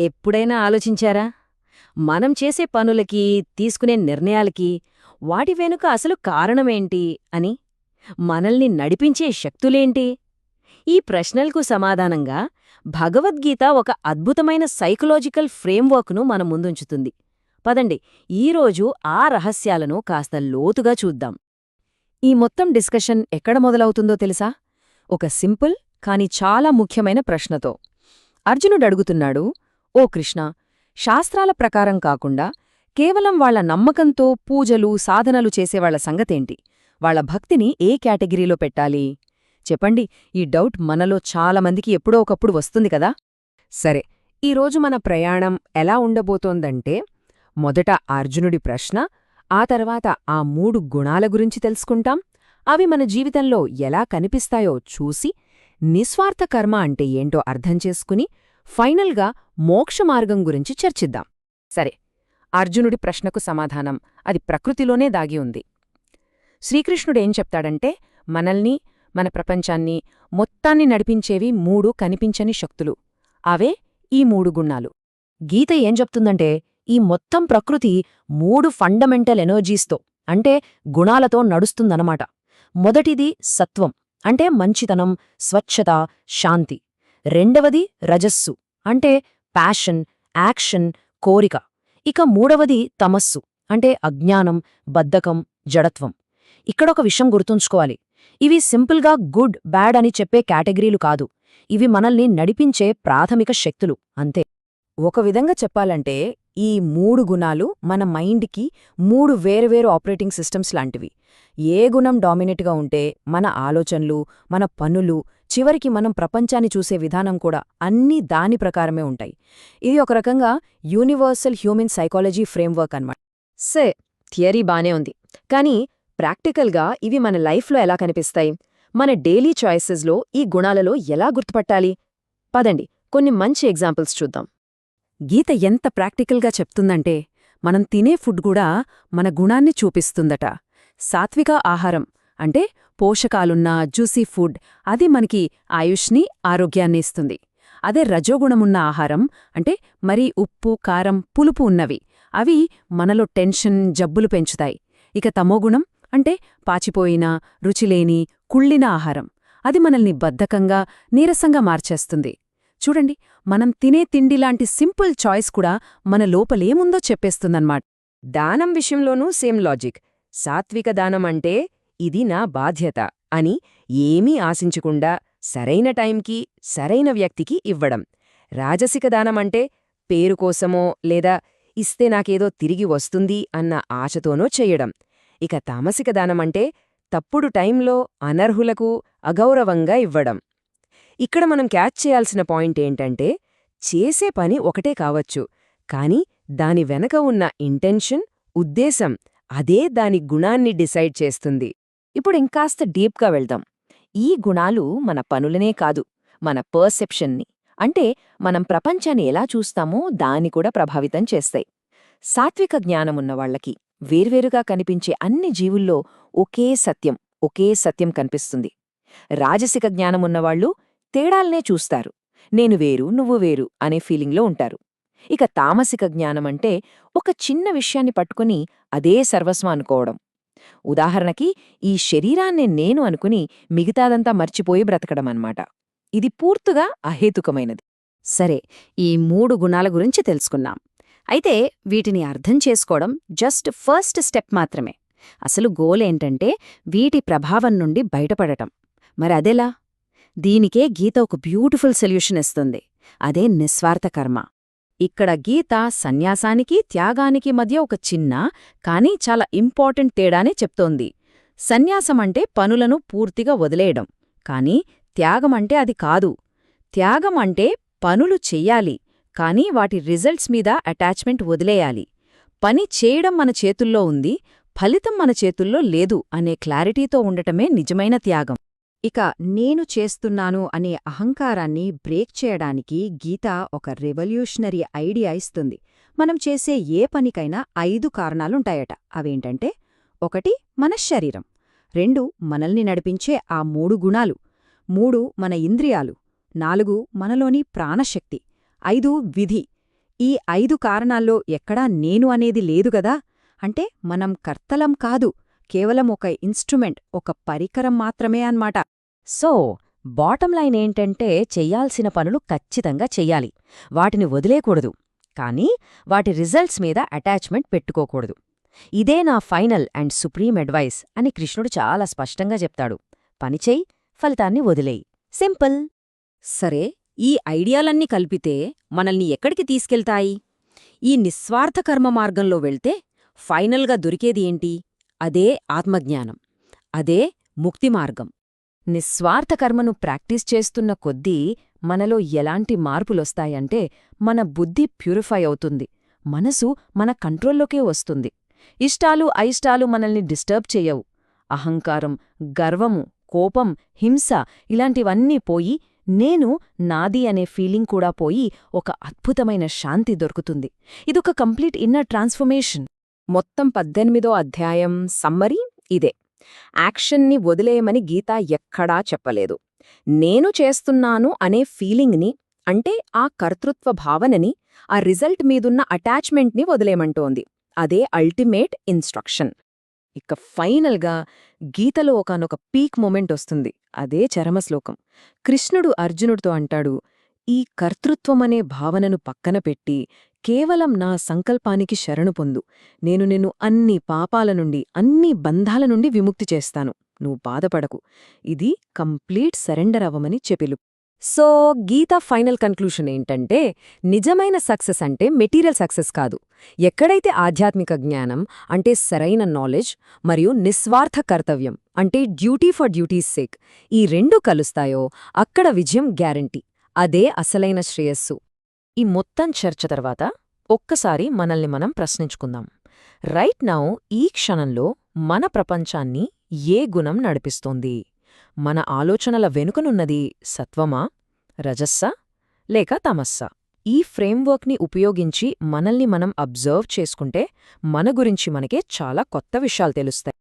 ఎప్పుడైనా ఆలోచించారా? మనం చేసే పనులకి తీసుకునే నిర్ణయాలకి వాటి వెనుక అసలు కారణమేంటి అని? మనల్ని నడిపించే శక్తులేంటి? ఈ ప్రశ్నలకు సమాధానంగా భగవద్గీత ఒక అద్భుతమైన సైకలాజికల్ ఫ్రేమ్వర్క్ను మన ముందుంచుతుంది. పదండి ఈరోజు ఆ రహస్యాలను కాస్త లోతుగా చూద్దాం. ఈ మొత్తం డిస్కషన్ ఎక్కడ మొదలవుతుందో తెలుసా? ఒక సింపుల్ కాని చాలా ముఖ్యమైన ప్రశ్నతో. అర్జునుడడుగుతున్నాడు ఓ కృష్ణ శాస్త్రాల ప్రకారం కాకుండా కేవలం వాళ్ళ నమ్మకంతో పూజలు సాధనలు చేసేవాళ్ళ సంగతేంటి? వాళ్ళ భక్తిని ఏ కేటగిరీలో పెట్టాలి? చెప్పండి ఈ డౌట్ మనలో చాలామందికి ఎప్పుడో ఒకప్పుడు వస్తుంది కదా? సరే ఈరోజు మన ప్రయాణం ఎలా ఉండబోతోందంటే మొదట అర్జునుడి ప్రశ్న ఆ తర్వాత ఆ మూడు గుణాల గురించి తెలుసుకుంటాం. అవి మన జీవితంలో ఎలా కనిపిస్తాయో చూసి నిస్వార్థ కర్మ అంటే ఏంటో అర్థం చేసుకుని ఫైనల్గా మోక్షమార్గం గురించి చర్చిద్దాం. సరే అర్జునుడి ప్రశ్నకు సమాధానం అది ప్రకృతిలోనే దాగి ఉంది. శ్రీకృష్ణుడేం చెప్తాడంటే మనల్ని మన ప్రపంచాన్ని మొత్తాన్ని నడిపించేవి మూడు కనిపించని శక్తులు. అవే ఈ మూడు గుణాలు. గీత ఏం చెప్తుందంటే ఈ మొత్తం ప్రకృతి మూడు ఫండమెంటల్ ఎనర్జీస్తో అంటే గుణాలతో నడుస్తుందనమాట మొదటిది సత్వం అంటే మంచితనం స్వచ్ఛత శాంతి. రెండవది రజస్సు. అంటే ప్యాషన్ యాక్షన్ కోరిక. ఇక మూడవది తమస్సు. అంటే అజ్ఞానం బద్ధకం జడత్వం. ఇక్కడొక విషయం గుర్తుంచుకోవాలి. ఇవి సింపుల్గా గుడ్ బ్యాడ్ అని చెప్పే కేటగిరీలు కాదు. ఇవి మనల్ని నడిపించే ప్రాథమిక శక్తులు. అంతే. ఒక విధంగా చెప్పాలంటే ఈ మూడు గుణాలు మన మైండ్కి మూడు వేరువేరు ఆపరేటింగ్ సిస్టమ్స్ లాంటివి. ఏ గుణం డామినేట్గా ఉంటే మన ఆలోచనలు మన పనులు చివరికి మనం ప్రపంచాన్ని చూసే విధానం కూడా అన్నీ దాని ప్రకారమే ఉంటాయి. ఇది ఒక రకంగా యూనివర్సల్ హ్యూమన్ సైకాలజీ ఫ్రేమ్వర్క్ అన్నమాట. సే థియరీ బానే ఉంది. కానీ ప్రాక్టికల్గా ఇవి మన లైఫ్లో ఎలా కనిపిస్తాయి? మన డైలీ చాయిసెస్లో ఈ గుణాలలో ఎలా గుర్తుపట్టాలి? పదండి కొన్ని మంచి ఎగ్జాంపుల్స్ చూద్దాం. గీత ఎంత ప్రాక్టికల్గా చెప్తుందంటే మనం తినే ఫుడ్ కూడా మన గుణాన్ని చూపిస్తుందట. సాత్విక ఆహారం అంటే పోషకాలున్న జ్యూసీ ఫుడ్ అది మనకి ఆయుష్ని ఆరోగ్యాన్ని ఇస్తుంది. అదే రజోగుణమున్న ఆహారం అంటే మరీ ఉప్పు కారం పులుపు ఉన్నవి. అవి మనలో టెన్షన్ జబ్బులు పెంచుతాయి. ఇక తమోగుణం అంటే పాచిపోయిన రుచిలేని కుళ్ళిన ఆహారం. అది మనల్ని బద్ధకంగా నీరసంగా మార్చేస్తుంది. చూడండి మనం తినే తిండిలాంటి సింపుల్ చాయిస్ కూడా మన లోపలేముందో చెప్పేస్తుందన్నమాట. దానం విషయంలోనూ సేమ్ లాజిక్. సాత్విక దానం అంటే ఇది నా బాధ్యత అని ఏమీ ఆశించకుండా సరైన టైంకి సరైన వ్యక్తికి ఇవ్వడం. రాజసిక దానమంటే పేరుకోసమో లేదా ఇస్తే నాకేదో తిరిగి వస్తుంది అన్న ఆశతోనో చెయ్యడం ఇక తామసిక దానమంటే తప్పుడు టైంలో అనర్హులకు అగౌరవంగా ఇవ్వడం. ఇక్కడ మనం క్యాచ్ చేయాల్సిన పాయింట్ ఏంటంటే చేసే పని ఒకటే కావచ్చు. కాని దాని వెనక ఉన్న ఇంటెన్షన్ ఉద్దేశం అదే దాని గుణాన్ని డిసైడ్ చేస్తుంది. ఇప్పుడు ఇంకాస్త డీప్గా వెళ్దాం. ఈ గుణాలు మన పనులనే కాదు మన పర్సెప్షన్ని. అంటే మనం ప్రపంచాన్ని ఎలా చూస్తామో దాన్ని కూడా ప్రభావితం చేస్తాయి. సాత్విక జ్ఞానమున్నవాళ్ళకి వేర్వేరుగా కనిపించే అన్ని జీవుల్లో ఒకే సత్యం ఒకే సత్యం కనిపిస్తుంది. రాజసిక జ్ఞానమున్నవాళ్ళు తేడాల్నే చూస్తారు. నేను వేరు నువ్వు వేరు అనే ఫీలింగ్లో ఉంటారు. ఇక తామసిక జ్ఞానమంటే ఒక చిన్న విషయాన్ని పట్టుకుని అదే సర్వస్వం అనుకోవడం. ఉదాహరణకి ఈ శరీరాన్నే నేను అనుకుని మిగతాదంతా మర్చిపోయి బ్రతకడమన్నమాట. ఇది పూర్తుగా అహేతుకమైనది. సరే ఈ మూడు గుణాల గురించి తెలుసుకున్నాం అయితే వీటిని అర్థం చేసుకోవడం జస్ట్ ఫస్ట్ స్టెప్ మాత్రమే. అసలు గోల్ ఏంటంటే వీటి ప్రభావం నుండి బయటపడటం. మరి అదెలా? దీనికే గీత ఒక బ్యూటిఫుల్ సొల్యూషన్ ఇస్తుంది. అదే నిస్వార్థ కర్మ. ఇక్కడ గీత సన్యాసానికి త్యాగానికి మధ్య ఒక చిన్న కానీ చాలా ఇంపార్టెంట్ తేడానే చెప్తోంది. సన్యాసమంటే పనులను పూర్తిగా వదిలేయడం కాని త్యాగమంటే అది కాదు. త్యాగం అంటే పనులు చెయ్యాలి కానీ వాటి రిజల్ట్స్ మీద అటాచ్మెంట్ వదిలేయాలి. పని చేయడం మన చేతుల్లో ఉంది ఫలితం మన చేతుల్లో లేదు అనే క్లారిటీతో ఉండటమే నిజమైన త్యాగం. ఇక నేను చేస్తున్నాను అనే అహంకారాన్ని బ్రేక్ చేయడానికి గీత ఒక రెవల్యూషనరీ ఐడియా ఇస్తుంది. మనం చేసే ఏ పనికైనా ఐదు కారణాలుంటాయట. అవేంటంటే ఒకటి మన శరీరం రెండు మనల్ని నడిపించే ఆ మూడు గుణాలు మూడు మన ఇంద్రియాలు నాలుగు మనలోని ప్రాణశక్తి ఐదు విధి. ఈ ఐదు కారణాల్లో ఎక్కడా నేను అనేది లేదుగదా అంటే మనం కర్తలం కాదు కేవలం ఒక ఇన్స్ట్రుమెంట్ ఒక పరికరం మాత్రమే అన్మాట. సో బాటం లైన్ ఏంటంటే చెయ్యాల్సిన పనులు ఖచ్చితంగా చెయ్యాలి వాటిని వదిలేకూడదు. కానీ వాటి రిజల్ట్స్ మీద అటాచ్మెంట్ పెట్టుకోకూడదు. ఇదే నా ఫైనల్ అండ్ సుప్రీం అడ్వైస్ అని కృష్ణుడు చాలా స్పష్టంగా చెప్తాడు. పనిచేయి ఫలితాన్ని వదిలేయి. సింపుల్. సరే ఈ ఐడియాలన్నీ కల్పితే మనల్ని ఎక్కడికి తీసుకెళ్తాయి? ఈ నిస్వార్థ కర్మ మార్గంలో వెళ్తే ఫైనల్గా దొరికేది ఏంటి? అదే ఆత్మజ్ఞానం. అదే ముక్తి మార్గం. నిస్వార్థ కర్మను ప్రాక్టీస్ చేస్తున్న కొద్దీ మనలో ఎలాంటి మార్పులొస్తాయంటే మన బుద్ధి ప్యూరిఫై అవుతుంది. మనసు మన కంట్రోల్లోకే వస్తుంది. ఇష్టాలు అయిష్టాలు మనల్ని డిస్టర్బ్ చేయవు. అహంకారం గర్వము కోపం హింస ఇలాంటివన్నీ పోయి నేను నాది అనే ఫీలింగ్ కూడా పోయి ఒక అద్భుతమైన శాంతి దొరుకుతుంది. ఇదొక కంప్లీట్ ఇన్నర్ ట్రాన్స్ఫర్మేషన్. మొత్తం పద్దెనిమిదో అధ్యాయం సమ్మరీ ఇదే. యాక్షన్ని వదిలేయమని గీత ఎక్కడా చెప్పలేదు. నేను చేస్తున్నాను అనే ఫీలింగ్ని అంటే ఆ కర్తృత్వ భావనని ఆ రిజల్ట్ మీదున్న అటాచ్మెంట్ని వదిలేయమంటోంది. అదే అల్టిమేట్ ఇన్స్ట్రక్షన్. ఇక ఫైనల్గా గీతలో ఒకనొక పీక్ మూమెంట్ వస్తుంది. అదే చరమశ్లోకం. కృష్ణుడు అర్జునుడితో అంటాడు ఈ కర్తృత్వమనే భావనను పక్కన పెట్టి కేవలం నా సంకల్పానికి శరణు పొందు. నేను నిన్ను అన్ని పాపాల నుండి అన్ని బంధాల నుండి విముక్తి చేస్తాను. నువ్వు బాధపడకు. ఇది కంప్లీట్ సరెండర్ అవ్వమని చెపిలు సో గీత ఫైనల్ కన్క్లూషన్ ఏంటంటే నిజమైన సక్సెస్ అంటే మెటీరియల్ సక్సెస్ కాదు. ఎక్కడైతే ఆధ్యాత్మిక జ్ఞానం అంటే సరైన నాలెడ్జ్ మరియు నిస్వార్థ కర్తవ్యం అంటే డ్యూటీ ఫర్ డ్యూటీస్ సేక్ ఈ రెండు కలుస్తాయో అక్కడ విజయం గ్యారంటీ. అదే అసలైన శ్రేయస్సు. ఈ మొత్తం చర్చ తర్వాత ఒక్కసారి మనల్ని మనం ప్రశ్నించుకుందాం. రైట్ నౌ ఈ క్షణంలో మన ప్రపంచాన్ని ఏ గుణం నడిపిస్తోంది? మన ఆలోచనల వెనుకనున్నది సత్వమా రజస్సా లేక తమస్సా? ఈ ఫ్రేమ్వర్క్ని ఉపయోగించి మనల్ని మనం అబ్జర్వ్ చేసుకుంటే మన గురించి మనకే చాలా కొత్త విషయాలు తెలుస్తాయి.